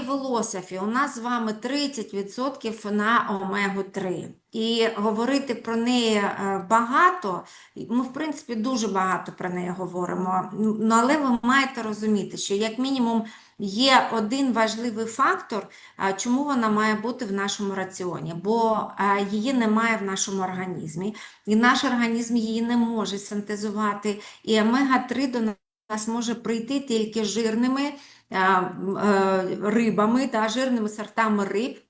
філософі у нас з вами 30% на омегу-3. І говорити про неї е, багато, ми, в принципі, дуже багато про неї говоримо. Але ви маєте розуміти, що як мінімум є один важливий фактор, чому вона має бути в нашому раціоні, бо її немає в нашому організмі, і наш організм її не може синтезувати. І омега-3 до нас може прийти тільки жирними е, рибами, та, жирними сортами риб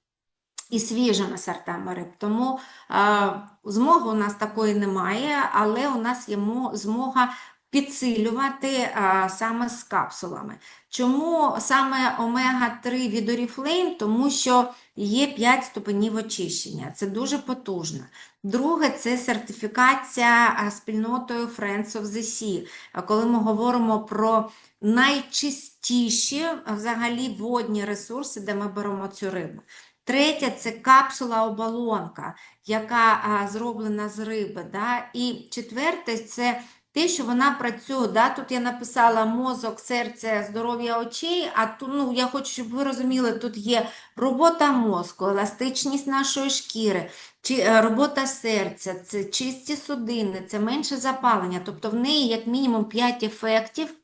і свіжими сортами риб. Тому а, змоги у нас такої немає, але у нас є змога підсилювати а, саме з капсулами. Чому саме омега-3 від Oriflame? Тому що є 5 ступенів очищення. Це дуже потужно. Друге, це сертифікація спільнотою Friends of the Sea. Коли ми говоримо про найчистіші взагалі водні ресурси, де ми беремо цю рибу. Третє це капсула-оболонка, яка а, зроблена з риби. Да? І четверте це те, що вона працює. Да? Тут я написала мозок, серце, здоров'я очей, а тут, ну, я хочу, щоб ви розуміли, тут є робота мозку, еластичність нашої шкіри, чи, е, робота серця, це чисті судини, це менше запалення. Тобто в неї як мінімум 5 ефектів.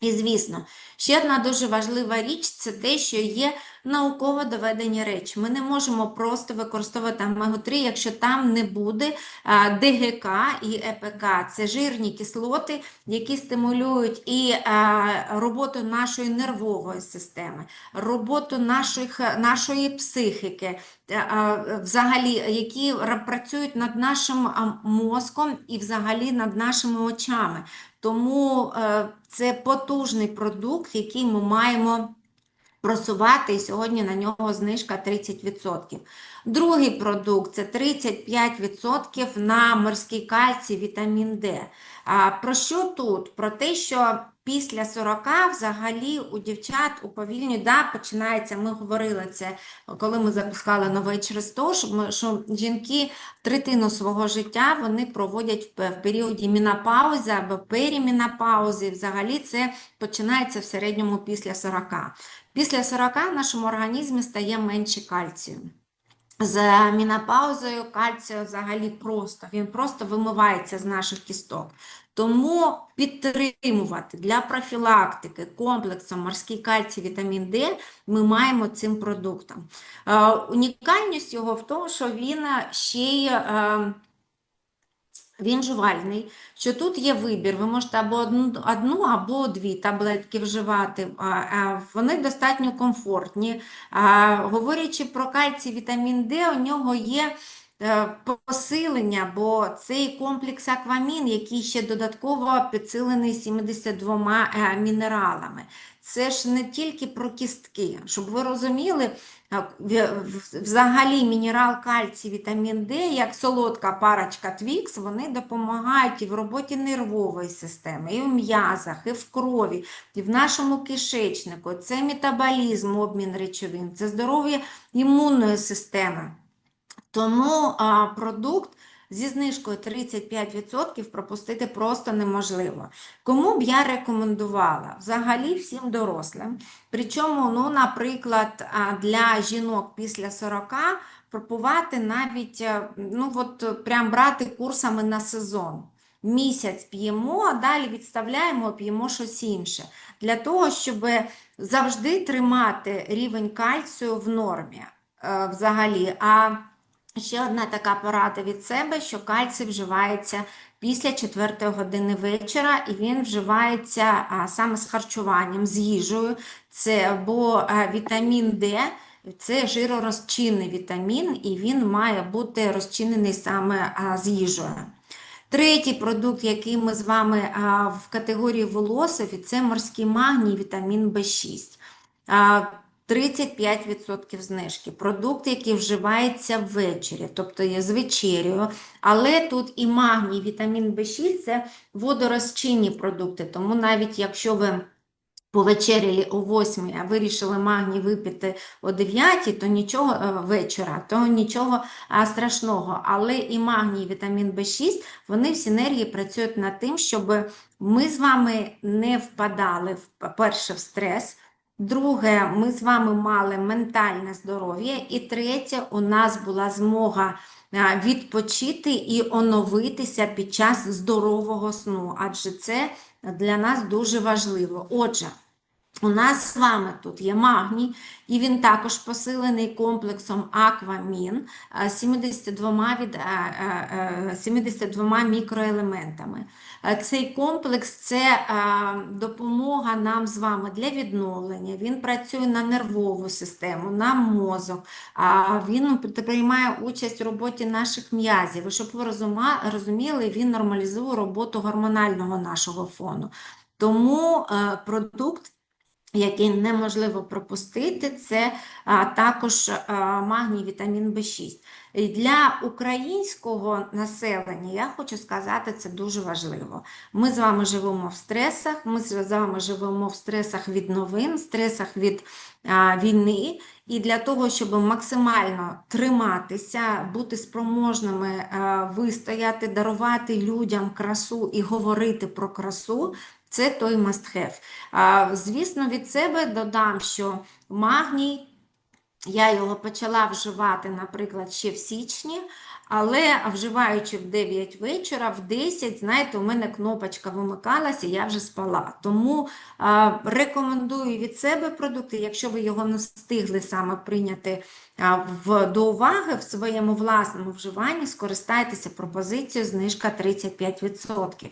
І, звісно, ще одна дуже важлива річ це те, що є науково доведені речі. Ми не можемо просто використовувати омегу-3, якщо там не буде ДГК і ЕПК. Це жирні кислоти, які стимулюють і роботу нашої нервової системи, роботу наших, нашої психіки, взагалі, які працюють над нашим мозком і взагалі над нашими очами. Тому е, це потужний продукт, який ми маємо просувати, і сьогодні на нього знижка 30%. Другий продукт це 35% на морський кальцій, вітамін Д. А про що тут? Про те, що після 40 взагалі у дівчат уповільнюють, да, починається, ми говорили це, коли ми запускали новий через то, що, ми, що жінки третину свого життя вони проводять в, в періоді мінопаузи або перімінопаузи. Взагалі це починається в середньому після 40. Після 40 в нашому організмі стає менше кальцію. З мінопаузою кальцію взагалі просто, він просто вимивається з наших кісток. Тому підтримувати для профілактики комплексом морський кальцій, вітамін Д ми маємо цим продуктом. Е, унікальність його в тому, що він ще й е, він жувальний, що тут є вибір. Ви можете або одну, одну або дві таблетки вживати. Вони достатньо комфортні. Говорячи про кальцій, вітамін Д, у нього є посилення, бо цей комплекс аквамін, який ще додатково підсилений 72 е, мінералами. Це ж не тільки про кістки, щоб ви розуміли, в- Взагалі, мінерал кальцій, вітамін Д, як солодка парочка Твікс, вони допомагають і в роботі нервової системи, і в м'язах, і в крові, і в нашому кишечнику. Це метаболізм, обмін речовин, це здоров'я імунної системи. Тому а, продукт зі знижкою 35% пропустити просто неможливо. Кому б я рекомендувала? Взагалі всім дорослим. Причому, ну, наприклад, для жінок після 40 пропувати навіть, е, ну, от прям брати курсами на сезон. Місяць п'ємо, а далі відставляємо, п'ємо щось інше. Для того, щоб завжди тримати рівень кальцію в нормі е, взагалі. А Ще одна така порада від себе, що кальцій вживається після 4 години вечора, і він вживається саме з харчуванням, з їжею. Це бо а, вітамін Д це жиророзчинний вітамін, і він має бути розчинений саме з їжею. Третій продукт, який ми з вами в категорії волосові, це морський магній, вітамін В6. А, 35% знижки. Продукт, який вживається ввечері, тобто є з вечерею. Але тут і магній, вітамін В6 це водорозчинні продукти. Тому навіть якщо ви повечеряли о 8, а вирішили магній випити о 9, то нічого е, вечора, то нічого страшного. Але і магній, і вітамін В6, вони в синергії працюють над тим, щоб ми з вами не впадали перше в стрес. Друге, ми з вами мали ментальне здоров'я. І третє, у нас була змога відпочити і оновитися під час здорового сну, адже це для нас дуже важливо. Отже, у нас з вами тут є магній, і він також посилений комплексом Аквамін е, 72, від, е, е, е, 72 мікроелементами. Е, Цей комплекс це е, допомога нам з вами для відновлення. Він працює на нервову систему, на мозок. Він приймає участь у роботі наших м'язів. Щоб ви розуміли, він нормалізує роботу гормонального нашого фону. Тому е, продукт який неможливо пропустити, це також а, магній, вітамін В6. І Для українського населення я хочу сказати, це дуже важливо. Ми з вами живемо в стресах, ми з вами живемо в стресах від новин, стресах від а, війни. І для того, щоб максимально триматися, бути спроможними а, вистояти, дарувати людям красу і говорити про красу, це той must have. А, Звісно, від себе додам, що магній, я його почала вживати, наприклад, ще в січні, але вживаючи в 9 вечора, в 10, знаєте, у мене кнопочка вимикалася, я вже спала. Тому а, рекомендую від себе продукти, якщо ви його не встигли саме прийняти а, в, до уваги в своєму власному вживанні, скористайтеся пропозицією знижка 35%.